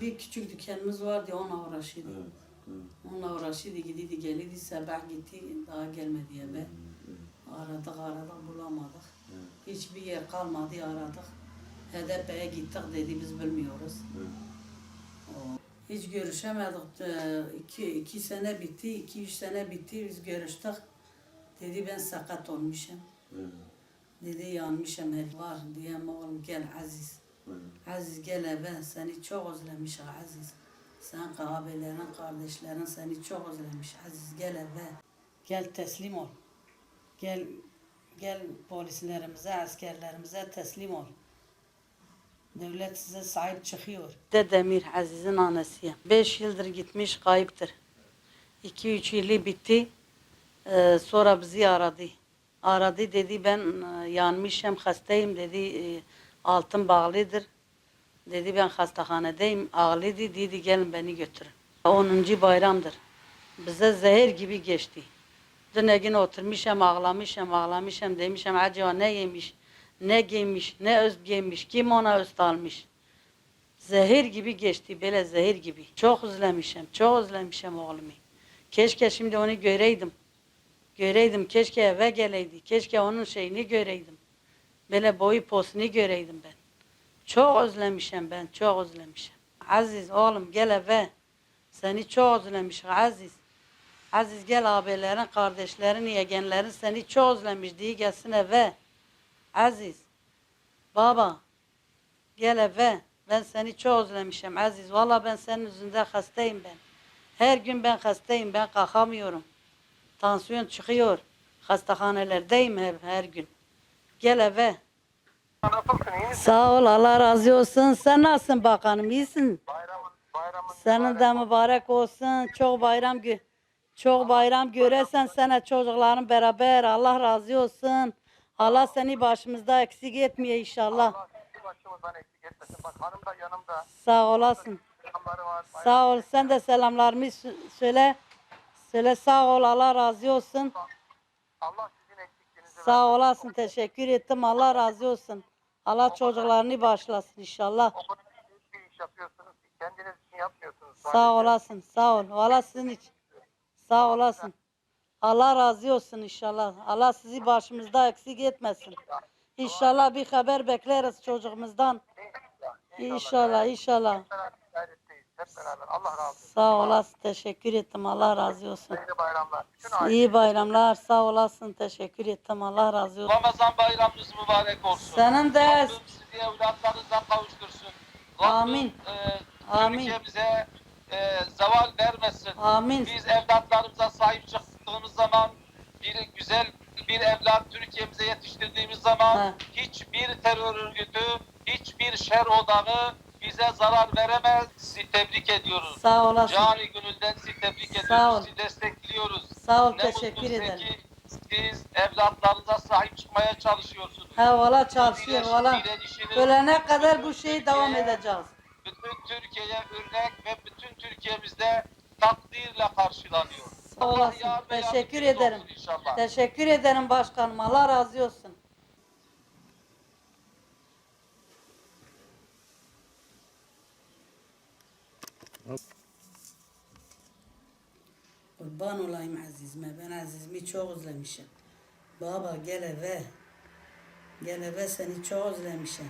bir küçük dükkanımız vardı onunla uğraşıyordu. Evet. evet. Onunla uğraşıyordu gidiydi geliydi sabah gitti daha gelmedi eve. Aradık aradık bulamadık. Evet. Hiçbir yer kalmadı aradık. HDP'ye gittik dedi biz bilmiyoruz. Evet. Hiç görüşemedik. Ee, iki, iki sene bitti, iki üç sene bitti biz görüştük. Dedi ben sakat olmuşum. Evet. Dedi yanmışım her var diyem oğlum gel Aziz. Aziz gel eve seni çok özlemiş Aziz. Sen abilerin, kardeşlerin seni çok özlemiş. Aziz gel eve. Gel teslim ol. Gel gel polislerimize, askerlerimize teslim ol. Devlet size sahip çıkıyor. Dedemir Aziz'in annesiyim. Beş yıldır gitmiş kayıptır. İki üç yılı bitti. Ee, sonra bizi aradı. Aradı dedi ben e, yanmışım hastayım dedi e, altın bağlıdır. Dedi ben hastahanedeyim ağlıydı dedi gelin beni götürün. 10. bayramdır. Bize zehir gibi geçti. Dün gün oturmuşum ağlamışım ağlamışım demişim acaba ne yemiş ne giymiş ne öz giymiş kim ona öz almış. Zehir gibi geçti böyle zehir gibi. Çok özlemişim çok özlemişim oğlumu. Keşke şimdi onu göreydim. Göreydim keşke eve geleydi. Keşke onun şeyini göreydim. Böyle boyu posunu göreydim ben. Çok özlemişim ben, çok özlemişim. Aziz oğlum gel eve. Seni çok özlemişim Aziz. Aziz gel abilerin, kardeşlerin, yegenlerin seni çok özlemiş diye gelsin eve. Aziz. Baba. Gel eve. Ben seni çok özlemişim Aziz. Valla ben senin yüzünden hastayım ben. Her gün ben hastayım, ben kalkamıyorum. Tansiyon çıkıyor. Hastahanelerdeyim her, her gün. Gel eve. Sağ ol Allah razı olsun. Sen nasılsın bakanım iyisin? Bayramın, Senin de mübarek olsun. Çok bayram gö çok bayram göresen sana çocukların beraber. Allah razı olsun. Allah seni başımızda eksik etmiyor inşallah. Sağ olasın. Sağ ol. Sen de selamlarımı sö- söyle. Söyle sağ ol. Allah razı olsun. Allah Sağ olasın. Teşekkür ettim. Allah razı olsun. Allah çocuklarını başlasın inşallah. O kadar büyük bir iş yapıyorsunuz. ki Kendiniz için yapmıyorsunuz. Sağ olasın, sağ ol. Allah sizin için. Sağ olasın. Allah razı olsun inşallah. Allah sizi başımızda eksik etmesin. İnşallah bir haber bekleriz çocuğumuzdan. İnşallah, inşallah. Beraber. Allah razı olsun. Sağ olasın, teşekkür ettim. Allah razı olsun. Hayırlı bayramlar. Bütün aile. İyi bayramlar, sağ olasın, teşekkür ettim. Allah razı olsun. Ramazan bayramınız mübarek olsun. Senin de Rabbim sizi evlatlarınıza kavuştursun. Rabbim, Amin. E, Amin. Türkiye'mize e, zeval vermesin. Amin. Biz evlatlarımıza sahip çıktığımız zaman bir güzel bir evlat Türkiye'mize yetiştirdiğimiz zaman Ha. hiçbir terör örgütü, hiçbir şer odağı bize zarar veremez. Sizi tebrik ediyoruz. Sağ olasın. Cani gönülden sizi tebrik ediyoruz. Sağ ol. Sizi destekliyoruz. Sağ ol, Ne teşekkür ederim. ki Siz evlatlarınıza sahip çıkmaya çalışıyorsunuz. Ha valla çalışıyor valla. Ölene kadar bu şeyi devam edeceğiz. Bütün Türkiye'ye örnek ve bütün Türkiye'mizde takdirle karşılanıyor. Sağ olasın. Teşekkür ederim. Teşekkür ederim başkanım. Allah razı olsun. Kurban olayım Aziz'ime. Ben Aziz'imi çok özlemişim. Baba gel eve. Gel eve seni çok özlemişim.